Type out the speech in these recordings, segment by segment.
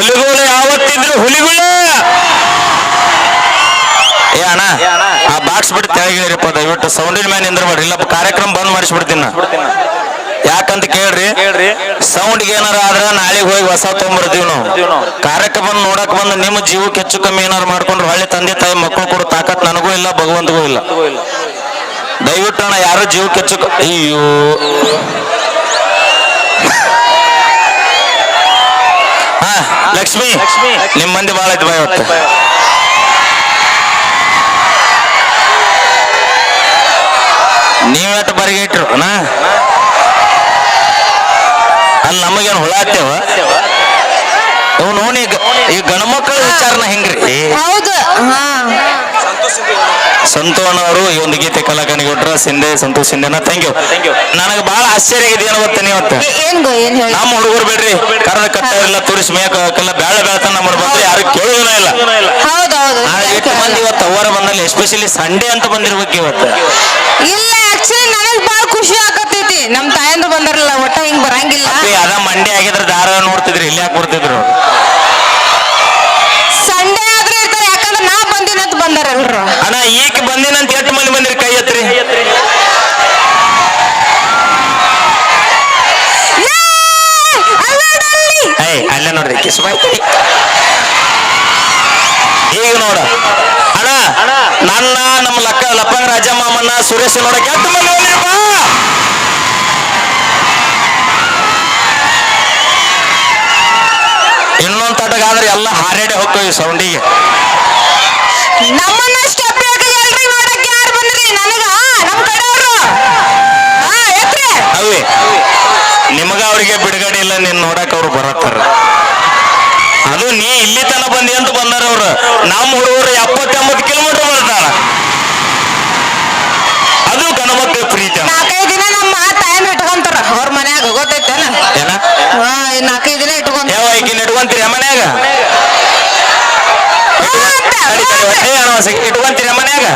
ಹುಲಿಗಳು ಯಾವತ್ತಿದ್ರು ಹುಲಿಗಳು. ಏ ಅಣ್ಣ ಆ ಬಾಕ್ಸ್ ಬಿಟ್ಟು ತೆಳಗಿರಿಪ್ಪ ದಯವಿಟ್ಟು ಸೌಂಡಿನ ಮೇಲೆ ನಿಂದ್ರಬೇಡ್ರಿ. ಇಲ್ಲ ಕಾರ್ಯಕ್ರಮ ಬಂದ್ ಮಾಡಿಸ್ಬಿಡ್ತೀನಿ ನಾ ಯಾಕಂತ ಕೇಳ್ರಿ ಸೌಂಡ್ ಏನಾರ ಆದ್ರೆ ನಾಳೆಗೆ ಹೋಗಿ ಹೊಸ ತೊಗೊಂಬರ್ತೀವಿ ನಾವು. ಕಾರ್ಯಕ್ರಮ ನೋಡಕ್ ಬಂದು ನಿಮ್ಮ ಜೀವಕ್ಕೆ ಹೆಚ್ಚು ಕಮ್ಮಿ ಏನಾರು ಮಾಡ್ಕೊಂಡ್ರೆ ಹಳ್ಳಿ ತಂದೆ ತಾಯಿ ಮಕ್ಕಳು ಕೊಡೋ ತಾಕತ್ ನನಗೂ ಇಲ್ಲ ಭಗವಂತಗೂ ಇಲ್ಲ. ದಯವಿಟ್ಟು ಅಣ್ಣ ಯಾರು ಜೀವಕ್ಕೆ ಹೆಚ್ಚು ಅಯ್ಯೋ. ಹಾ ಲಕ್ಷ್ಮಿ. ನಿಮ್ ಮಂದಿ ಭಾಳ ಐತಿ ಬಾ ಇವತ್ತು. ನೀವೆಟ್ಟು ಬರಿಗೆ ಇಟ್ರು ಅಣ್ಣ? ಅಲ್ಲಿ ನಮಗೇನು ಹುಳ ಹತ್ತೇವ ಇವ್ ನೋಡಿ ಈ ಗಣಮಕ್ಕಳ ವಿಚಾರನ ಹೆಂಗ್ರಿ? ಹೌದು. ಹಾ. ಸಂತೋಣವರು ಈ ಒಂದು ಗೀತೆ ಕಲಾಕನಿಗೆ ಕೊಟ್ರ ಸಿಂಧೆ ಸಂತೋಷ್ ಸಿಂಧೆನ. ಥ್ಯಾಂಕ್ ಯು ನನಗೆ ಬಹಳ ಆಶ್ಚರ್ಯ ಆಗಿದೆ ಏನು ಗೊತ್ತ ನೀವತ್ತ ಏ- ಏನ್ ಗೋ ಏನ್ ಹೇಳಿ? ನಮ್ಮ ಹುಡುಗರು ಬೇಡ್ರಿ ಕರದ ಕಟ್ಟ ಇಲ್ಲ ತೋರಿಸಿ ಬೇಳೆ ಬೇಳ ಬೆಳತನ ನಮ್ಮ ಬಂದ್ರೆ ಯಾರು ಕೇಳೋದಿಲ್ಲ ಇಲ್ಲ. ಆ ಎಷ್ಟು ಮಂದಿ ಇವತ್ತು ಅವರ ಬಂದಲ್ಲಿ ಎಸ್ಪೆಷಲಿ ಸಂಡೇ ಅಂತ ಬಂದಿರ್ಬೇಕು ಇವತ್ತು. ಇಲ್ಲ ಆಕ್ಚುಲಿ ನನಗೆ ಬಹಳ ಖುಷಿ ಆಗತೈತಿ ನಮ್ಮ ತಾಯಂದ್ರು ಬಂದಾರಲ್ಲ ಒಟ್ಟ ಹಿಂಗ್ ಬರಂಗಿಲ್ಲ. ಅದ ಮಂಡೆ ಆಗಿದ್ರೆ ದಾರ ನೋಡ್ತಿದ್ರಿ ಇಲ್ಲಿ ಯಾಕೆ ಬರ್ತಿದ್ರು ಅವ್ರು? ಸಂಡೇ ಆದ್ರೆ ಇರ್ತಾರೆ ಯಾಕಂದ್ರೆ ನಾ ಬಂದಿನಂತ ಬಂದಾರ ಎಲ್ರು ಅಣ್ಣ ಈಗ ಬಂದಿನಂತ ಎಷ್ಟು ಮಂದಿ ಬಂದಿರಿ ಕೈ ಎತ್ರಿ ಏಯ್ ಅಲ್ಲೇ ನೋಡ್ರಿ ಕಿಸ್ಬಾಯ್ ಈಗ ನೋಡ. ಅಣ್ಣ ನನ್ನ ನಮ್ಮ ಲಕ್ಕ ಲಪ್ಪಂಗ ರಾಜಮ್ಮನ ಸುರೇಶ್ ಮಂದಿ ಬಂದಿರಪ್ಪ ಇನ್ನೊಂದ್ ತಟಗಾದ್ರೆ ಎಲ್ಲ ಹಾರೇಡೆ ಹೋಗ್ತೇವೆ ಸೌಂಡಿಗೆ ನಮ್ಮನ್ನ ಸ್ಟೆಪ್ ಎಲ್ರಿ ನೋಡಕ್ ಯಾರು ಬಂದ್ರಿ? ನನಗ? ನಮ್ ಕಡೆಯವ್ರು? ಹಾ ಎತ್ರಿ. ಅವೇ ನಿಮಗ ಅವ್ರಿಗೆ ಬಿಡುಗಡೆ ಇಲ್ಲ ನೀನ್ ನೋಡಕ್ ಅವ್ರು ಬರತ್ತಾರ. ಅದು ನೀ ಇಲ್ಲಿ ತನ ಬಂದಿ ಅಂತ ಬಂದಾರ ಅವ್ರು. ನಮ್ಮ ಹುಡುಗರು ಎಪ್ಪತ್ತೆಂಬತ್ತು ಕಿಲೋಮೀಟರ್ ಬರ್ತಾರ. ಅದು ಗಣಮಕ್ಳ ಪ್ರೀತಿ ಅಂತ. ನಾಲ್ಕೈದು ದಿನ ನಮ್ಮ ಟೈಮ್ ಇಟ್ಕೊಂತಾರ. ಅವ್ರ ಮನ್ಯಾಗ ಗೊತ್ತೈತೇನ ಹಾ ನಾಲ್ಕೈದು ದಿನ ಇಟ್ಕೊಂತಾರ. ಯಾವ ಈಕಿ ನೆಟ್ಕೊಂತೀರಿ ಮನ್ಯಾಗ? second, ಮನ್ಯಾಗ?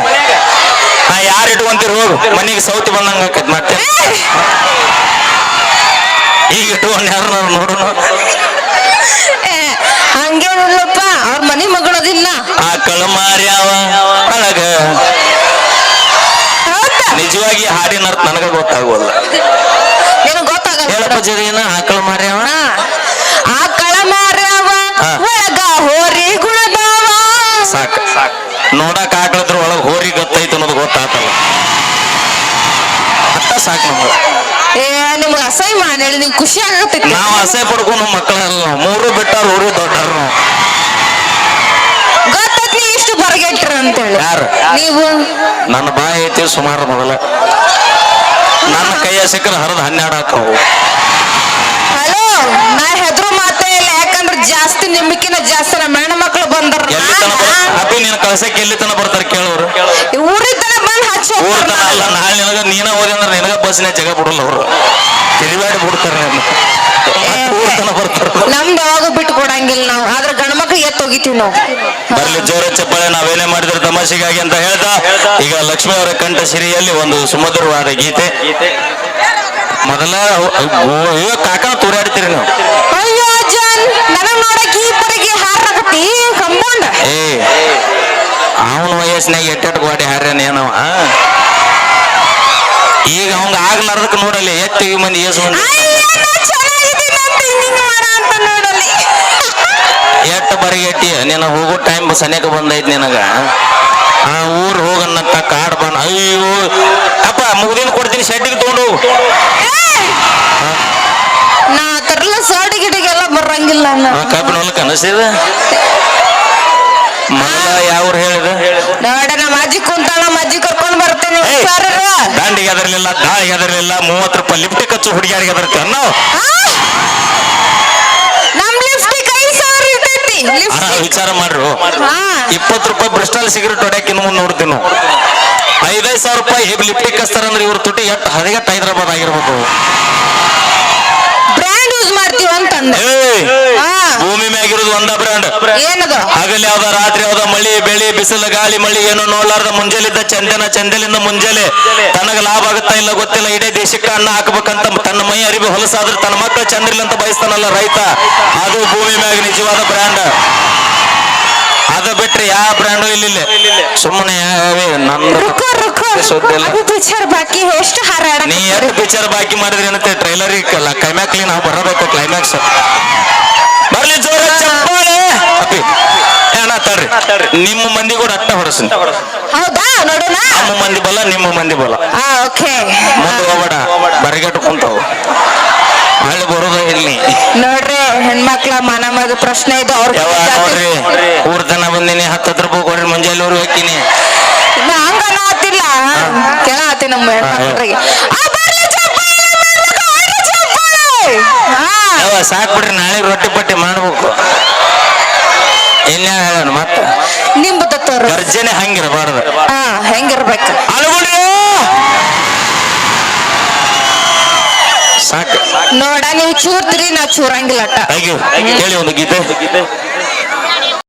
ಹಾ ಯಾರು ಇಟ್ಕೊಂತೀರಿ ಹೋಗು. ಮನೆಗೆ ಸೌತಿ ಬಂದಂಗ ಆಕೈತ್ ಮತ್ತೆ. ಈಗ ಇಟ್ಕೊಂಡು ಯಾರು ನೋಡೋಣ ಹಂಗೇನಿಲ್ಲಪ್ಪ ಅವ್ರ ಮನಿ ಮಗಳದಿಲ್ಲ ಆಕಳು ಮಾರ್ಯಾವ ಹೌದಾ? ನಿಜವಾಗಿ ಹಾಡಿನ ಅರ್ಥ ನನಗ ಗೊತ್ತಾಗೋಲ್ಲ. ಏನು ಗೊತ್ತಾಗಲ್ಲ? ಹೇಳಪ್ಪ ಜರಿನ ಆಕಳ ಮಾರ್ಯಾವ ಹಾ. ಆ ಕಳ ಮಾರ್ಯಾವ. ಒಳಗ ಹೋರಿ ಗುಣದಾವ. ಸಾಕ. ನೋಡಕ್ ಆಕಳದ್ರ ಒಳಗ ಹೋರಿ ಗೊತ್ತೈತೆ ಅನ್ನೋದು ಗೊತ್ತಾತಲ್ಲ. ಅಷ್ಟ ಸಾಕು ನಮ್ಗ. ಏ ನಿಮ್ಗೆ ಅಸಹ್ಯ ಮಾಡಿ ಹೇಳಿ ನಿಮ್ಗೆ ಖುಷಿ ಆಗತ್ತೆ ನಾವು ಆಸೆ ಪಡ್ಕೊಂಡು ಮಕ್ಕಳಲ್ಲ ನಾವು. ಮೂರು ಬಿಟ್ಟಾರ ಊರು ದೊಡ್ಡರು ನಾವು. ಗೊತ್ತೈತಿ ಇಷ್ಟು ಬರಗೆಟ್ರ ಅಂತೇಳಿ. ಯಾರು? ನೀವು? ನನ್ನ ಬಾಯಿ ಐತಿ ಸುಮಾರು ಮೊದಲ. ನನ್ನ ಕೈಯ ಸಿಕ್ಕರೆ ಹರಿದು ಹನ್ನೆರಡು ಹಾಕವು ಹಲೋ ನಾ ಹೆದ್ರು ಮಾತೇ ಇಲ್ಲ. ಯಾಕಂದ್ರೆ ಜಾಸ್ತಿ ನಿಮ್ಮಕ್ಕಿನ ಜಾಸ್ತಿ ನಮ್ಮ ಹೆಣ್ಣು ಮಕ್ಳು ಬಂದ್ರ ಎಲ್ಲಿ ತನ ಅಪ್ಪಿ ನೀನು ಕಳ್ಸಕ್ಕೆ ಎಲ್ಲಿ ತನ ಬರ್ತಾರೆ ಕೇಳೋರು ಊರಿನ ತನ ಬಂದು ಹಚ್ಚಿ ಊರ್ ತನ ಅಲ್ಲ ನಾಳೆ ನಿನಗ ನೀನ ಹೋದಿ ಬಸ್ಸಿನ ಜಗ ಬಿಡಲ್ಲ ಅವರು. ತಿರುಗಾಡಿ ಬಿಡ್ತಾರೆ ಊರ್ ನಮ್ದು ಯಾವಾಗ ಬಿಟ್ಟು ಕೊಡಂಗಿಲ್ಲ ನಾವು. ಆದ್ರೆ ಗಂಡು ಮಕ್ಳು ಎತ್ತು ಹೋಗಿತೀವಿ ನಾವು. ಬರ್ಲಿ ಜೋರ ಚಪ್ಪಳೆ ನಾವೇನೇ ಮಾಡಿದ್ರೆ ತಮಾಷೆಗಾಗಿ ಅಂತ ಹೇಳ್ತಾ ಈಗ ಲಕ್ಷ್ಮೀ ಅವರ ಕಂಠ ಸಿರಿಯಲ್ಲಿ ಒಂದು ಸುಮಧುರವಾದ ಗೀತೆ. ಮೊದಲ ಕಾಕ ತೂರಾಡ್ತೀರಿ ನಾವು. ಅಯ್ಯೋ ಅಜ್ಜನ್ ನನಗ್ ನೋಡಕ್ ಈ ಪರಿಗೆ ಹಾರಾಕತಿ ಕಂಪೌಂಡ್ ಏ ಅವನ ವಯಸ್ಸಿನಾಗ ಎಟ್ಟೆಟ್ಟು ಗಾಡಿ ಹಾರ್ಯಾನ ಏನವ? ಈಗ ಅವಂಗ ಆಗ ಆಗ್ಲಾರ್ದಕ್ಕೆ ನೋಡಲಿ ಎತ್ತಿ ಮಂದಿ. ಏಸು ಮಂದಿ ಎಟ್ಟು ಬರಿಗೆಟ್ಟಿ ನಿನ್ನ ಹೋಗೋ ಟೈಮ್ ಸನೇಕ ಬಂದೈತಿ ನಿನಗ. ಆ ಊರ್ ಹೋಗನ್ನತ್ತ ಕಾಡ್ ಬಣ್ಣ ಅಯ್ಯೋ ಅಪ್ಪ ಮುಗ್ದಿನ ಕೊಡ್ತೀನಿ ಶೆಡ್ಡಿಗೆ ತಗೊಂಡು ಹೋಗು. ನಾ ತರಲ್ಲ ಸಾಡಿ ಗಿಡಿಗೆಲ್ಲ ಬರಂಗಿಲ್ಲ. ಕಬ್ಬಿನ ಹೊಲಕ್ಕೆ ಅನಿಸಿದ ಮೊದಲ ಯಾವ ಹೇಳಿದ? ದಾಂಡಿಗೆ ಅದರ್ಲಿಲ್ಲ ದಾಳಿಗೆ ಅದರ್ಲಿಲ್ಲ ಮೂವತ್ತು ರೂಪಾಯಿ ಲಿಫ್ಟ್ ಕಚ್ಚು ಹುಡುಗಿಯಾರಿಗೆ ಅದರ್ತಿ ಅನ್ನೋ. ಆ? ನಮ್ ಲಿಪ್ಸ್ಟಿಕ್ ಐದ್ ಸಾವಿರ ಇರ್ತೈತಿ ಆ, ಲಿಪ್ಸ್ಟಿಕ್ ವಿಚಾರ ಮಾಡ್ರು. ಇಪ್ಪತ್ತು ರೂಪಾಯಿ ಬ್ರಿಸ್ಟಲ್ ಸಿಗರೇಟ್ ಹೊಡ್ಯಾಕ ಇನ್ನು ಮುಂದೆ ನೋಡ್ತೀವಿ ನಾವು. ಐದೈದು ಸಾವಿರ ರೂಪಾಯಿ ಲಿಫ್ಟಿಗೆ ಕಸ್ತಾರಂದ್ರೆ ಇವ್ರ ತುಟಿ ಎಷ್ಟು ಹದಿಗೆಟ್ಟು ಹೈದರಾಬಾದ್ ಆಗಿರ್ಬೇಕು ಬ್ರ್ಯಾಂಡ್ ಯೂಸ್ ಮಾಡ್ತೀವಿ ಅಂತಂದ ಏಯ್ ಹಾ ಭೂಮಿ ಮ್ಯಾಗಿರೋದು ಒಂದ ಬ್ರ್ಯಾಂಡ್ ಏನದು? ಹಗಲ್ ಯಾವ್ದ ರಾತ್ರಿ ಯಾವ್ದ ಮಳಿ ಬೆಳಿ ಬಿಸಿಲು ಗಾಳಿ ಮಳಿ ಏನು ನೋಡ್ಲಾರ್ದ ಮುಂಜಾಲಿದ್ದ ಚಂದನ ಚಂದಲಿಂದ ಮುಂಜಾನೆ. ತನಗ ಲಾಭ ಆಗುತ್ತಾ ಇಲ್ಲ ಗೊತ್ತಿಲ್ಲ ಇಡೀ ದೇಶಕ್ಕೆ ಅನ್ನ ಹಾಕ್ಬೇಕಂತ ತನ್ನ ಮೈ ಅರಿವಿ ಹೊಲಸಾದ್ರೆ ತನ್ನ ಮಕ್ಕಳು ಚಂದ್ರಿಲ್ಲ ಅಂತ ಬಯಸ್ತಾನಲ್ಲ ರೈತ. ಅದು ಭೂಮಿ ಮ್ಯಾಗ ನಿಜವಾದ ಬ್ರ್ಯಾಂಡ್ ಅದ ಬಿಟ್ರೆ ಯಾವ ಬ್ರ್ಯಾಂಡು ಇಲ್ಲ ಸುಮ್ಮನೆ ಬಾಕಿ ಎಷ್ಟು ಹಾರಾಡ ನೀ ಎರಡು ಪಿಕ್ಚರ್ ಬಾಕಿ ಮಾಡಿದ್ರಿ ಏನಂತೆ? ಟ್ರೈಲರ್ ಕ್ಲೈಮ್ಯಾಕ್ಲಿ ನಾವು ಬರಬೇಕು ಕ್ಲೈಮ್ಯಾಕ್ಸ್ ಬರ್ಲಿ ಜೋರ ಚಪ್ಪಾಳೆ ಅಪ್ಪಿ ಏ ಅಣ್ಣ ತಡ್ರಿ. ನಿಮ್ಮ ಮಂದಿ ಕೂಡ ಅಟ್ಟ ಹೊರಸಿನ ಹೌದಾ? ನೋಡೋಣ. ನಮ್ಮ ಮಂದಿ ಬಲ ನಿಮ್ಮ ಮಂದಿ ಬಲ ಆ ಓಕೆ. ಮುಂದೆ ಹೋಗಬೇಡ. ಬರಿಗಟ್ಟು ಕುಂತಾವು. ಹಳ್ಳಿ ಬರೋದ ಇಲ್ಲಿ ನೋಡ್ರಿ ಹೆಣ್ಮಕ್ಳ ಮನ ಮದ ಪ್ರಶ್ನೆ ಇದು. ಅವ್ರ ನೋಡ್ರಿ. ಊರ್ ಜನ ಬಂದಿನಿ ಹತ್ತತ್ತು ರೂಪಾಯಿ ಕೊಡ್ರಿ ಮುಂಜಾನೆ ಊರು ಹೋಗ್ತೀನಿ. ಹಂಗನ ಆತಿಲ್ಲ. ಕೆಳ ಆತಿ ನಮ್ಮ ಹೆಣ್ಮಕ್ಳಿಗೆ. ಆ, ಬರ್ಲಿ ಚಪ್ಪಾಳೆ, ಮಾಡ್ಬೇಕು, ಹೊಡ್ರಿ ಹಾ. ಯಾವ ಸಾಕ್ ಬಿಡ್ರಿ ನಾಳೆ ರೊಟ್ಟಿ ಪಟ್ಟಿ ಮಾಡ್ಬೇಕು. ಇನ್ಯಾವ ಹೇಳೋಣ ಮತ್ತೆ? ನಿಂಬುದ ತೋರು ಗರ್ಜನೆ ಹಂಗಿರಬಾರ್ದು. ಹಾ ಹೆಂಗಿರ್ಬೇಕು. ಅಲ್ಗುಡ್ರಿ ಸಾಕು. ನೋಡ ನೀವು ಚೂರ್ತೀರಿ ನಾ ಚೂರಂಗಿಲ್ಲ ಅಟ್ಟ. ಥ್ಯಾಂಕ್ ಯು ಕೇಳಿ ಒಂದು ಗೀತೆ.